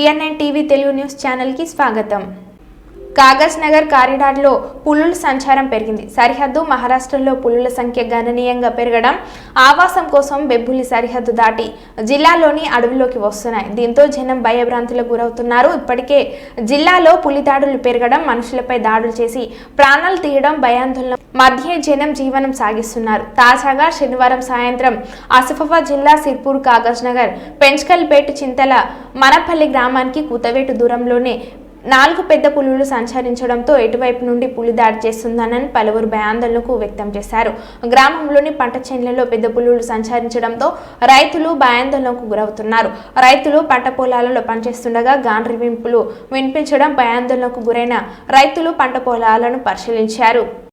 BNI TV Telugu news ఛానల్కి స్వాగతం. కాగజ్ నగర్ కారిడార్లో పులుల సంచారం పెరిగింది. సరిహద్దు మహారాష్ట్రలో పులుల సంఖ్య గణనీయంగా పెరగడం ఆవాసం కోసం బెబ్బులి సరిహద్దు దాటి జిల్లాలోని అడవిలోకి వస్తున్నాయి. దీంతో జనం భయభ్రాంతులకు గురవుతున్నారు. ఇప్పటికే జిల్లాలో పులి దాడులు పెరగడం మనుషులపై దాడులు చేసి ప్రాణాలు తీయడం భయాందోళన మధ్య జనం జీవనం సాగిస్తున్నారు. తాజాగా శనివారం సాయంత్రం ఆసిఫాబాద్ జిల్లా సిర్పూర్ కాగజ్ నగర్ పెంచకల్పేట చింతల మనపల్లి గ్రామానికి కూతవేటు దూరంలోనే నాలుగు పెద్ద పులులు సంచరించడంతో ఎటువైపు నుండి పులి దాడి చేస్తుందనని పలువురు భయాందోళనకు వ్యక్తం చేశారు. గ్రామంలోని పంట చేనులలో పెద్ద పులులు సంచరించడంతో రైతులు భయాందోళనకు గురవుతున్నారు. రైతులు పంట పొలాలలో పనిచేస్తుండగా గాండ్రి వింపులు వినిపించడం భయాందోళనకు గురైన రైతులు పంట పొలాలను పరిశీలించారు.